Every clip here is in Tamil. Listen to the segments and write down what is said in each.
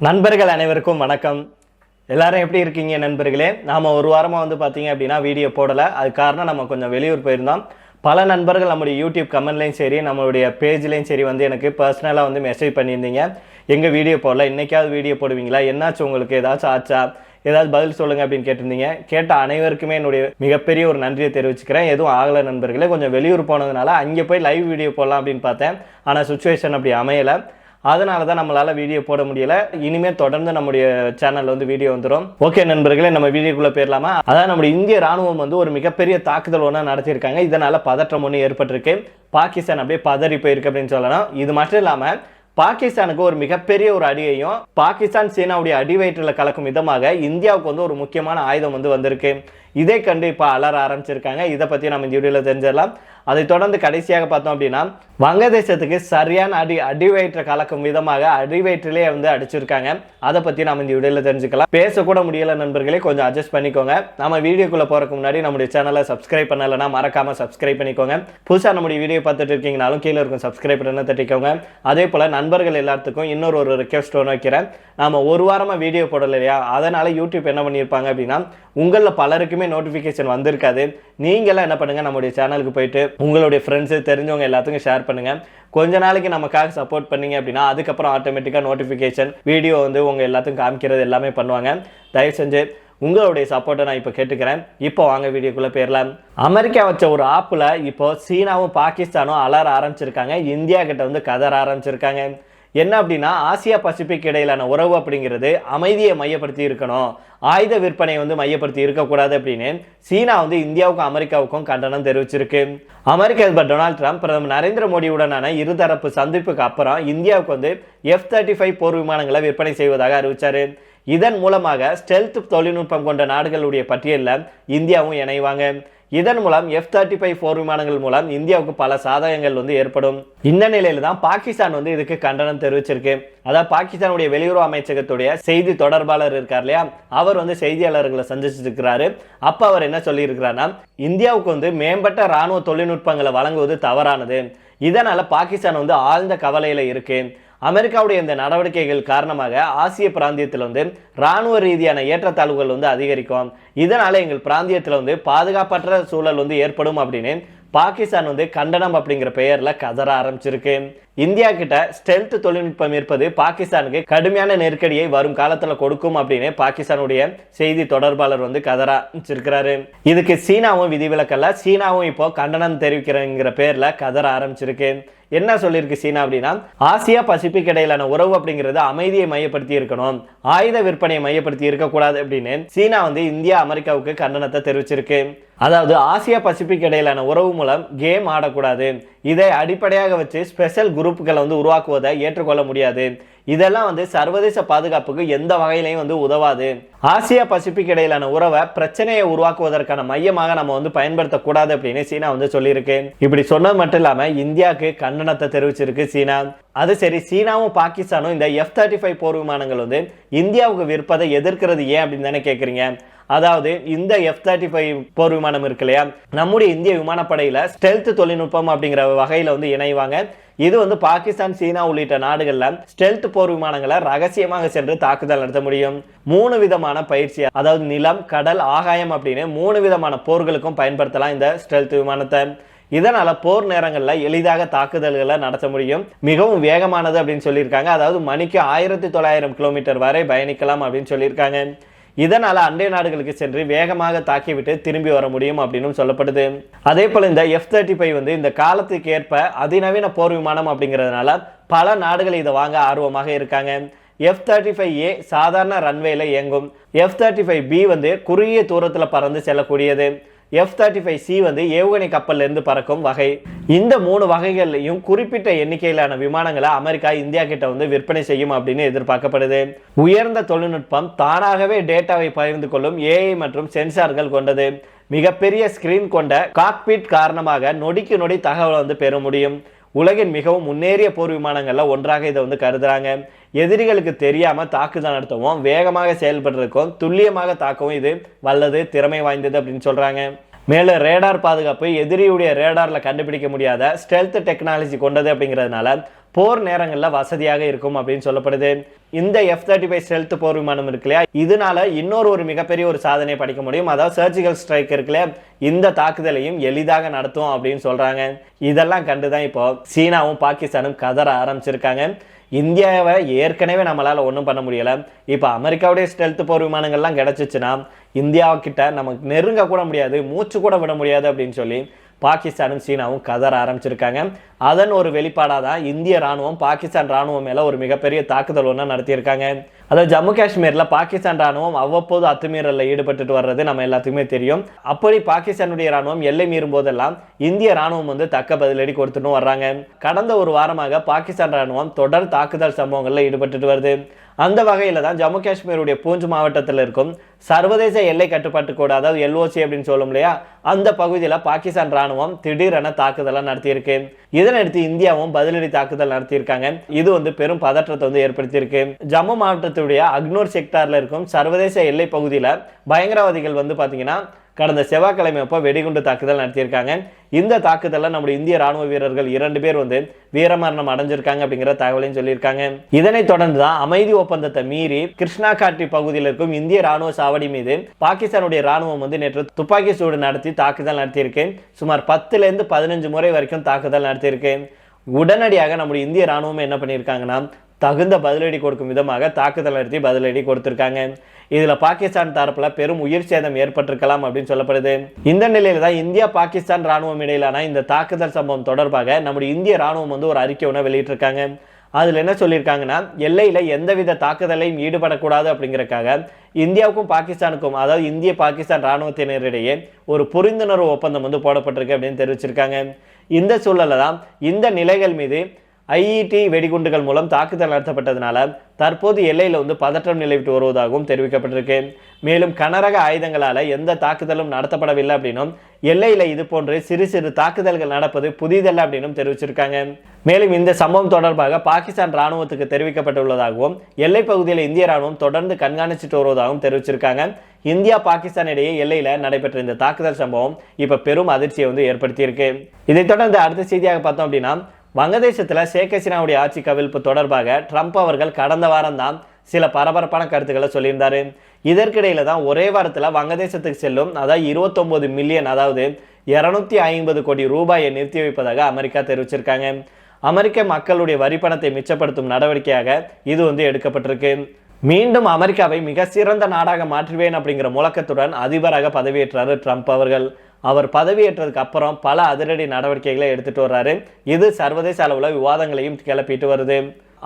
நண்பர்கள் அனைவருக்கும் வணக்கம். எல்லாரும் எப்படி இருக்கீங்க நண்பர்களே? நாம் ஒரு வாரமாக வந்து பார்த்தீங்க அப்படின்னா வீடியோ போடலை. அது காரணம் நம்ம கொஞ்சம் வெளியூர் போயிருந்தோம். பல நண்பர்கள் நம்முடைய யூடியூப் கமெண்ட்லையும் சரி நம்மளுடைய பேஜ்லேயும் சரி வந்து எனக்கு பர்சனலாக வந்து மெசேஜ் பண்ணியிருந்தீங்க. எங்கள் வீடியோ போடல. இன்றைக்காவது வீடியோ போடுவீங்களா? என்னாச்சு உங்களுக்கு? ஏதாச்சும் ஆச்சா? ஏதாவது பதில் சொல்லுங்க அப்படின்னு கேட்டிருந்தீங்க. கேட்ட அனைவருக்குமே என்னுடைய மிகப்பெரிய ஒரு நன்றியை தெரிவிச்சுக்கிறேன். எதுவும் ஆகலை நண்பர்களே. கொஞ்சம் வெளியூர் போனதுனால அங்கே போய் லைவ் வீடியோ போடலாம் அப்படின்னு பார்த்தேன். ஆனால் சுச்சுவேஷன் அப்படி அமையலை. அதனால தான் நம்மளால் வீடியோ போட முடியல. இனிமேல் தொடர்ந்து நம்முடைய சேனலில் வந்து வீடியோ வந்துடும் ஓகே நண்பர்களே நம்ம வீடியோக்குள்ளே போயிடலாமா அதான் நம்முடைய இந்திய ராணுவம் வந்து ஒரு மிகப்பெரிய தாக்குதல் ஒன்றா நடத்தியிருக்காங்க. இதனால் பதற்றம் ஒன்று ஏற்பட்டிருக்கு. பாகிஸ்தான் அப்படியே பதறி போயிருக்கு அப்படின்னு சொல்லலாம். இது மட்டும் இல்லாமல் பாகிஸ்தானுக்கு ஒரு மிகப்பெரிய ஒரு அடியையும் பாகிஸ்தான் சீனாவுடைய அடி வயிற்றில் கலக்கும் விதமாக இந்தியாவுக்கு வந்து ஒரு முக்கியமான ஆயுதம் வந்து வந்திருக்கு. இதை கண்டு இப்போ அலற ஆரம்பிச்சிருக்காங்க. இதை பற்றி நம்ம இந்த வீடியோவில் தெரிஞ்சிடலாம். அதை தொடர்ந்து கடைசியாக பார்த்தோம் அப்படின்னா வங்கதேசத்துக்கு சரியான அடி அடிவயிற்றை கலக்கும் விதமாக அடிவயிற்றிலே வந்து அடிச்சிருக்காங்க. அதை பற்றி நம்ம இந்த வீடியோவில் தெரிஞ்சுக்கலாம். பேசக்கூட முடியல நண்பர்களே கொஞ்சம் அட்ஜஸ்ட் பண்ணிக்கோங்க. நம்ம வீடியோக்குள்ளே போகிறதுக்கு முன்னாடி நம்முடைய சேனலை சப்ஸ்கிரைப் பண்ணலைன்னா மறக்காம சப்ஸ்கிரைப் பண்ணிக்கோங்க. புதுசாக நம்முடைய வீடியோ பார்த்துட்டு இருக்கீங்கனாலும் கீழே இருக்கும் சப்ஸ்கிரைப் பண்ண தட்டிக்கோங்க. அதே போல் நண்பர்கள் எல்லாத்துக்கும் இன்னொரு ஒரு ரெக்வஸ்ட் ஒன்று வைக்கிறேன். நாம ஒரு வாரமாக வீடியோ போடல இல்லையா? அதனால யூடியூப் என்ன பண்ணியிருப்பாங்க அப்படின்னா உங்களில் பலருக்குமே நோட்டிஃபிகேஷன் வந்திருக்காது. நீங்களாம் என்ன பண்ணுங்க நம்முடைய சேனலுக்கு போயிட்டு உங்களுடைய ஃப்ரெண்ட்ஸு தெரிஞ்சவங்க எல்லாத்துக்கும் ஷேர் பண்ணுங்கள் கொஞ்ச நாளைக்கு நமக்காக சப்போர்ட் பண்ணீங்க அப்படின்னா அதுக்கப்புறம் ஆட்டோமேட்டிக்காக நோட்டிஃபிகேஷன் வீடியோ வந்து உங்கள் எல்லாத்துக்கும் காமிக்கிறது எல்லாமே பண்ணுவாங்க. தயவு செஞ்சு உங்களுடைய சப்போர்ட்டை நான் இப்போ கேட்டுக்கிறேன். இப்போ வாங்க வீடியோக்குள்ளே போயிடலாம். அமெரிக்கா வச்ச ஒரு ஆப்பில் இப்போ சீனாவும் பாகிஸ்தானும் அலற ஆரம்பிச்சிருக்காங்க. இந்தியா கிட்ட வந்து கதற ஆரம்பிச்சிருக்காங்க. என்ன அப்படின்னா ஆசியா பசிபிக் இடையிலான உறவு அப்படிங்கிறது அமைதியை மையப்படுத்தி இருக்கணும். ஆயுத விற்பனை வந்து மையப்படுத்தி இருக்கக்கூடாது அப்படின்னு சீனா வந்து இந்தியாவுக்கும் அமெரிக்காவுக்கும் கண்டனம் தெரிவிச்சிருக்கு. அமெரிக்க அதிபர் டொனால்ட் ட்ரம்ப் பிரதமர் நரேந்திர மோடியுடனான இருதரப்பு சந்திப்புக்கு அப்புறம் இந்தியாவுக்கு வந்து எஃப் தேர்ட்டி ஃபைவ் போர் விமானங்களை விற்பனை செய்வதாக அறிவிச்சாரு. இதன் மூலமாக ஸ்டெல்த் தொழில்நுட்பம் கொண்ட நாடுகளுடைய பட்டியலில் இந்தியாவும் இணைவாங்க. இதன் மூலம் எஃப் தேர்ட்டி ஃபைவ் போர் விமானங்கள் மூலம் இந்தியாவுக்கு பல சாதகங்கள் வந்து ஏற்படும். இந்த நிலையில தான் பாகிஸ்தான் வந்து இதுக்கு கண்டனம் தெரிவிச்சிருக்கு. அதாவது பாகிஸ்தானுடைய வெளியுறவு அமைச்சகத்துடைய செய்தி தொடர்பாளர் இருக்கார் இல்லையா? அவர் வந்து செய்தியாளர்களை சந்திச்சிட்டு இருக்கிறாரு அப்ப அவர் என்ன சொல்லியிருக்கிறாருன்னா இந்தியாவுக்கு வந்து மேம்பட்ட ராணுவ தொழில்நுட்பங்களை வழங்குவது தவறானது. இதனால பாகிஸ்தான் வந்து ஆழ்ந்த கவலையில இருக்கு. அமெரிக்காவுடைய இந்த நடவடிக்கைகள் காரணமாக ஆசிய பிராந்தியத்தில் வந்து ராணுவ ரீதியான ஏற்றத்தாழ்வுகள் வந்து அதிகரிக்கும். இதனால் எங்கள் பிராந்தியத்தில் வந்து பாதுகாப்பற்ற சூழல் வந்து ஏற்படும் அப்படின்னு பாகிஸ்தான் வந்து கண்டனம் அப்படிங்கிற பெயரில் கதற ஆரம்பிச்சிருக்கு. இந்தியா கிட்ட ஸ்டெல்த் தொழில்நுட்பம் இருப்பது பாகிஸ்தானுக்கு கடுமையான நெருக்கடியை வரும் காலத்தில் கொடுக்கும் அப்படின்னு பாகிஸ்தானுடைய செய்தி தொடர்பாளர் வந்து கதற ஆரம்பிச்சிருக்கிறாரு. இதுக்கு சீனாவும் விதிவிலக்கல்ல சீனாவும் இப்போ கண்டனம் தெரிவிக்கிறங்கிற பேரில் கதற ஆரம்பிச்சிருக்கு. என்ன சொல்லியிருக்கு சீனா அப்படின்னா ஆசியா பசிபிக் இடையிலான உறவு அப்படிங்கிறது அமைதியை மையப்படுத்தி இருக்கணும் ஆயுத விற்பனையை மையப்படுத்தி இருக்கக்கூடாது அப்படின்னு சீனா வந்து இந்தியா அமெரிக்காவுக்கு கண்டனத்தை தெரிவிச்சிருக்கு. அதாவது ஆசியா பசிபிக் இடையிலான உறவு மூலம் கேம் ஆடக்கூடாது. இதை அடிப்படையாக வச்சு ஸ்பெஷல் குரூப்புகளை வந்து உருவாக்குவதை ஏற்றுக்கொள்ள முடியாது. இதெல்லாம் வந்து சர்வதேச பாதுகாப்புக்கு எந்த வகையிலையும் வந்து உதவாது. ஆசியா பசிபிக் இடையிலான உறவை பிரச்சனையை உருவாக்குவதற்கான மையமாக நம்ம வந்து பயன்படுத்தக்கூடாது அப்படின்னு சீனா வந்து சொல்லியிருக்கு. இப்படி சொன்னது மட்டும் இல்லாம இந்தியாவுக்கு கண்டனத்தை தெரிவிச்சிருக்கு சீனா. அது சரி சீனாவும் பாகிஸ்தானும் இந்த எஃப் தேர்ட்டி ஃபைவ் போர் விமானங்கள் வந்து இந்தியாவுக்கு விற்பதை எதிர்க்கிறது ஏன் அப்படின்னு தானே கேட்குறீங்க அதாவது இந்த எஃப் தேர்ட்டி ஃபைவ் போர் விமானம் இருக்கு இல்லையா? நம்முடைய இந்திய விமானப்படையில ஸ்டெல்த் தொழில்நுட்பம் அப்படிங்கிற வகையில வந்து இணைவாங்க. இது வந்து பாகிஸ்தான் சீனா உள்ளிட்ட நாடுகள்ல ஸ்டெல்த் போர் விமானங்களை ரகசியமாக சென்று தாக்குதல் நடத்த முடியும். மூணு விதமான பயிற்சி அதாவது நிலம் கடல் ஆகாயம் அப்படின்னு மூணு விதமான போர்களுக்கும் பயன்படுத்தலாம் இந்த ஸ்டெல்த் விமானத்தை. இதனால போர் நேரங்களில் எளிதாக தாக்குதல்களை நடத்த முடியும். மிகவும் வேகமானது அப்படின்னு சொல்லியிருக்காங்க. அதாவது மணிக்கு ஆயிரத்தி தொள்ளாயிரம் கிலோமீட்டர் வரை பயணிக்கலாம் அப்படின்னு சொல்லியிருக்காங்க. இதனால் அண்டை நாடுகளுக்கு சென்று வேகமாக தாக்கிவிட்டு திரும்பி வர முடியும் அப்படின்னு சொல்லப்படுது. அதே போல் இந்த எஃப் தேர்ட்டி ஃபைவ் வந்து இந்த காலத்துக்கு ஏற்ப அதிநவீன போர் விமானம் அப்படிங்கிறதுனால பல நாடுகள் இதை வாங்க ஆர்வமாக இருக்காங்க. எஃப் தேர்ட்டி ஃபைவ் ஏ சாதாரண ரன்வேல இயங்கும். எஃப் தேர்ட்டி ஃபைவ் பி வந்து குறுகிய தூரத்தில் பறந்து செல்லக்கூடியது. எஃப் தேர்ட்டி ஃபைவ் சி வந்து ஏவுகணை கப்பல்லேருந்து பறக்கும் வகை. இந்த மூணு வகைகள்லையும் குறிப்பிட்ட எண்ணிக்கையிலான விமானங்களை அமெரிக்கா இந்தியா கிட்ட வந்து விற்பனை செய்யும் அப்படின்னு எதிர்பார்க்கப்படுது. உயர்ந்த தொழில்நுட்பம் தானாகவே டேட்டாவை பகிர்ந்து கொள்ளும் ஏஐ மற்றும் சென்சார்கள் கொண்டது. மிகப்பெரிய ஸ்கிரீன் கொண்ட காக்பீட் காரணமாக நொடிக்கு நொடி தகவலை வந்து பெற முடியும். உலகின் மிகவும் முன்னேறிய போர் விமானங்களில் ஒன்றாக இதை வந்து கருதுறாங்க. எதிரிகளுக்கு தெரியாம தாக்குதல் நடத்தவும் வேகமாக செயல்படுறதுக்கும் துல்லியமாக தாக்கவும் இது வல்லது திறமை வாய்ந்தது அப்படின்னு சொல்றாங்க. மேலும் ரேடார் பாதுகாப்பு எதிரியுடைய ரேடார்ல கண்டுபிடிக்க முடியாத ஸ்டெல்த் டெக்னாலஜி கொண்டது அப்படிங்கிறதுனால போர் நேரங்களில் வசதியாக இருக்கும் அப்படின்னு சொல்லப்படுது. இந்த எஃப் தேர்ட்டி ஃபைவ் ஸ்டெல்த் போர் விமானம் இருக்கு இல்லையா? இதனால இன்னொரு ஒரு மிகப்பெரிய ஒரு சாதனை படிக்க முடியும். அதாவது சர்ஜிக்கல் ஸ்ட்ரைக் இருக்குல்ல இந்த தாக்குதலையும் எளிதாக நடத்தும் அப்படின்னு சொல்றாங்க. இதெல்லாம் கண்டுதான் இப்போ சீனாவும் பாகிஸ்தானும் கதற ஆரம்பிச்சிருக்காங்க. இந்தியாவை ஏற்கனவே நம்மளால ஒன்றும் பண்ண முடியலை. இப்போ அமெரிக்காவுடைய ஸ்டெல்த் போர் விமானங்கள்லாம் கிடைச்சிச்சுன்னா இந்தியாவுக்கிட்ட நமக்கு நெருங்க கூட முடியாது மூச்சு கூட விட முடியாது அப்படின்னு சொல்லி பாகிஸ்தானும் சீனாவும் கதற ஆரம்பிச்சிருக்காங்க. அதன் ஒரு வெளிப்பாடாக தான் இந்திய ராணுவம் பாகிஸ்தான் ராணுவம் மேலே ஒரு மிகப்பெரிய தாக்குதல் ஒன்று நடத்தியிருக்காங்க. அதாவது ஜம்மு காஷ்மீரில் பாகிஸ்தான் ராணுவம் அவ்வப்போது அத்துமீறலில் ஈடுபட்டுட்டு வர்றது நம்ம எல்லாத்துக்குமே தெரியும். அப்படி பாகிஸ்தானுடைய ராணுவம் எல்லை மீறும் போதெல்லாம் இந்திய ராணுவம் வந்து தக்க பதிலடி கொடுத்துட்டும் வர்றாங்க. கடந்த ஒரு வாரமாக பாகிஸ்தான் ராணுவம் தொடர் தாக்குதல் சம்பவங்களில் ஈடுபட்டுட்டு வருது. அந்த வகையில் தான் ஜம்மு காஷ்மீருடைய பூஞ்ச் மாவட்டத்தில் இருக்கும் சர்வதேச எல்லை கட்டுப்பாட்டு கோடு அதாவது எல்ஓசி அப்படின்னு சொல்லும் இல்லையா? அந்த பகுதியில் பாகிஸ்தான் ராணுவம் திடீரென தாக்குதலை நடத்தியிருக்கு. இதனையடுத்து இந்தியாவும் பதிலடி தாக்குதல் நடத்தியிருக்காங்க. இது வந்து பெரும் பதற்றத்தை வந்து ஏற்படுத்தியிருக்கு. ஜம்மு மாவட்டத்துடைய அக்னூர் செக்டாரில் இருக்கும் சர்வதேச எல்லை பகுதியில் பயங்கரவாதிகள் வந்து பார்த்தீங்கன்னா கடந்த செவ்வாய்க்கிழமை அப்போ வெடிகுண்டு தாக்குதல் நடத்தியிருக்காங்க. இந்த தாக்குதலில் நம்முடைய இந்திய ராணுவ வீரர்கள் இரண்டு பேர் வந்து வீரமரணம் அடைஞ்சிருக்காங்க அப்படிங்கிற தகவலையும் சொல்லியிருக்காங்க. இதனைத் தொடர்ந்து தான் அமைதி ஒப்பந்தத்தை மீறி கிருஷ்ணா காட்டி பகுதியில் இருக்கும் இந்திய ராணுவ சாவடி மீது பாகிஸ்தானுடைய ராணுவம் வந்து நேற்று துப்பாக்கி சூடு நடத்தி தாக்குதல் நடத்தியிருக்கு. சுமார் பத்துலேருந்து பதினஞ்சு முறை வரைக்கும் தாக்குதல் நடத்தியிருக்கு. உடனடியாக நம்முடைய இந்திய ராணுவம் என்ன பண்ணியிருக்காங்கன்னா தகுந்த பதிலடி கொடுக்கும் விதமாக தாக்குதல் நடத்தி பதிலடி கொடுத்திருக்காங்க. இதில் பாகிஸ்தான் தரப்பில் பெரும் உயிர் சேதம் ஏற்பட்டிருக்கலாம் அப்படின்னு சொல்லப்படுது. இந்த நிலையில் தான் இந்தியா பாகிஸ்தான் ராணுவம் இடையிலான இந்த தாக்குதல் சம்பவம் தொடர்பாக நம்முடைய இந்திய ராணுவம் வந்து ஒரு அறிக்கை ஒன்று வெளியிட்டிருக்காங்க. அதில் என்ன சொல்லியிருக்காங்கன்னா எல்லையில் எந்தவித தாக்குதலையும் ஈடுபடக்கூடாது அப்படிங்கிறக்காக இந்தியாவுக்கும் பாகிஸ்தானுக்கும் அதாவது இந்திய பாகிஸ்தான் ராணுவத்தினரிடையே ஒரு புரிந்துணர்வு ஒப்பந்தம் வந்து போடப்பட்டிருக்கு அப்படின்னு தெரிவிச்சிருக்காங்க. இந்த சூழலில் தான் இந்த நிலைகள் மீது ஐஇடி வெடிகுண்டுகள் மூலம் தாக்குதல் நடத்தப்பட்டதுனால தற்போது எல்லையில் வந்து பதற்றம் நிலவிட்டு வருவதாகவும் தெரிவிக்கப்பட்டிருக்கு. மேலும் கனரக ஆயுதங்களால் எந்த தாக்குதலும் நடத்தப்படவில்லை அப்படின்னும் எல்லையில் இது போன்று சிறு சிறு தாக்குதல்கள் நடப்பது புதிதல்ல அப்படின்னும் தெரிவிச்சிருக்காங்க. மேலும் இந்த சம்பவம் தொடர்பாக பாகிஸ்தான் ராணுவத்துக்கு தெரிவிக்கப்பட்டுள்ளதாகவும் எல்லை பகுதியில் இந்திய ராணுவம் தொடர்ந்து கண்காணிச்சிட்டு வருவதாகவும் தெரிவிச்சிருக்காங்க. இந்தியா பாகிஸ்தான் இடையே எல்லையில் நடைபெற்ற இந்த தாக்குதல் சம்பவம் இப்போ பெரும் அதிர்ச்சியை வந்து ஏற்படுத்தியிருக்கு. இதைத் தொடர்ந்து அடுத்த செய்தியாக பார்த்தோம் அப்படின்னா வங்கதேசத்தில் ஷேக் ஹசீனாவுடைய ஆட்சி கவிழ்ப்பு தொடர்பாக ட்ரம்ப் அவர்கள் கடந்த வாரம் தான் சில பரபரப்பான கருத்துக்களை சொல்லியிருந்தார். இதற்கிடையில் தான் ஒரே வாரத்தில் வங்கதேசத்துக்கு செல்லும் அதாவது இருபத்தொன்பது மில்லியன் அதாவது இரநூத்தி ஐம்பது கோடி ரூபாயை நிறுத்தி வைப்பதாக அமெரிக்கா தெரிவிச்சிருக்காங்க. அமெரிக்க மக்களுடைய வரி பணத்தை மிச்சப்படுத்தும் நடவடிக்கையாக இது வந்து எடுக்கப்பட்டிருக்கு. மீண்டும் அமெரிக்காவை மிக சிறந்த நாடாக மாற்றுவேன் அப்படிங்கிற முழக்கத்துடன் அதிபராக பதவியேற்றாரு ட்ரம்ப் அவர்கள். அவர் பதவியேற்றதுக்கு அப்புறம் பல அதிரடி நடவடிக்கைகளை எடுத்துட்டு வர்றாரு. இது சர்வதேச அளவில் விவாதங்களையும் கிளப்பிட்டு வருது.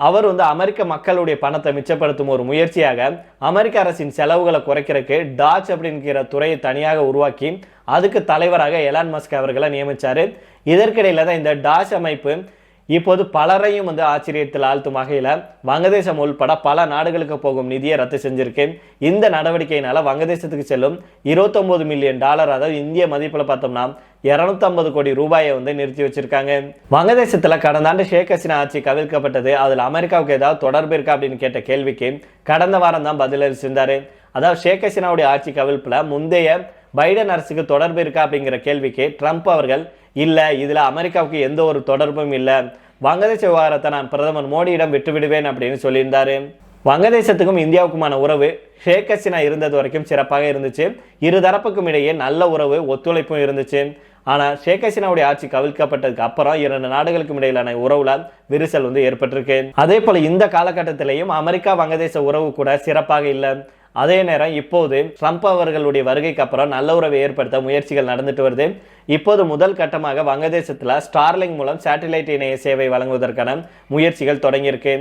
அவர் வந்து அமெரிக்க மக்களுடைய பணத்தை மிச்சப்படுத்தும் ஒரு முயற்சியாக அமெரிக்க அரசின் செலவுகளை குறைக்கிறதுக்கு டாச் அப்படிங்கிற துறையை தனியாக உருவாக்கி அதுக்கு தலைவராக எலான் மஸ்க் அவர்களை நியமித்தார் இதற்கிடையில் தான் இந்த டாச் அமைப்பு இப்போது பலரையும் வந்து ஆச்சரியத்தில் ஆழ்த்தும் வகையில் வங்கதேசம் உள்பட பல நாடுகளுக்கு போகும் நிதியை ரத்து செஞ்சிருக்கு இந்த நடவடிக்கையினால வங்கதேசத்துக்கு செல்லும் இருபத்தொம்போது மில்லியன் டாலர் அதாவது இந்திய மதிப்பில் பார்த்தோம்னா இரநூத்தம்பது கோடி ரூபாயை வந்து நிறுத்தி வச்சிருக்காங்க. வங்கதேசத்தில் கடந்த ஆண்டு ஷேக் ஹசீனா ஆட்சி கவிழ்க்கப்பட்டது. அதில் அமெரிக்காவுக்கு ஏதாவது தொடர்பு இருக்கா அப்படின்னு கேட்ட கேள்விக்கு கடந்த வாரம் தான் பதிலளிச்சிருந்தாரு அதாவது ஷேக் ஹசீனாவுடைய ஆட்சி கவிழ்ப்பில் முந்தைய பைடன் அரசுக்கு தொடர்பு இருக்கா அப்படிங்கிற கேள்விக்கு ட்ரம்ப் அவர்கள் இல்லை இதில் அமெரிக்காவுக்கு எந்த ஒரு தொடர்பும் இல்லை. வங்கதேச விவகாரத்தை நான் பிரதமர் மோடியிடம் விட்டுவிடுவேன் அப்படின்னு சொல்லியிருந்தாரு. வங்கதேசத்துக்கும் இந்தியாவுக்குமான உறவு ஷேக் ஹசினா இருந்தது வரைக்கும் சிறப்பாக இருந்துச்சு. இரு தரப்புக்கும் இடையே நல்ல உறவு ஒத்துழைப்பும் இருந்துச்சு. ஆனால் ஷேக் ஹசீனாவுடைய ஆட்சி கவிழ்க்கப்பட்டதுக்கு அப்புறம் இரண்டு நாடுகளுக்கும் இடையிலான உறவுல விரிசல் வந்து ஏற்பட்டிருக்கு. அதே போல இந்த காலகட்டத்திலையும் அமெரிக்கா வங்கதேச உறவு கூட சிறப்பாக இல்லை. அதே நேரம் இப்போது ட்ரம்ப் அவர்களுடைய வருகைக்கு அப்புறம் நல்ல உறவை ஏற்படுத்த முயற்சிகள் நடந்துட்டு வருது. இப்போது முதல் கட்டமாக வங்கதேசத்தில் ஸ்டார்லிங் மூலம் சேட்டலைட் இணைய சேவை வழங்குவதற்கான முயற்சிகள் தொடங்கியிருக்கு.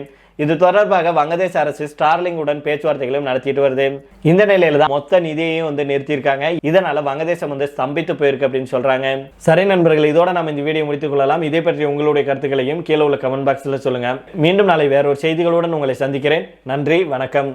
இது தொடர்பாக வங்கதேச அரசு ஸ்டார்லிங் உடன் பேச்சுவார்த்தைகளும் நடத்திட்டு வருது. இந்த நிலையில தான் மொத்த நிதியையும் வந்து நிறுத்தியிருக்காங்க. இதனால வங்கதேசம் வந்து ஸ்தம்பித்து போயிருக்கு அப்படின்னு சொல்றாங்க. சரி நண்பர்கள் இதோட நம்ம இந்த வீடியோ முடித்துக் கொள்ளலாம். இதை பற்றி உங்களுடைய கருத்துக்களையும் கீழே உள்ள கமெண்ட் பாக்ஸ்ல சொல்லுங்க. மீண்டும் நாளை வேறொரு செய்திகளுடன் உங்களை சந்திக்கிறேன். நன்றி வணக்கம்.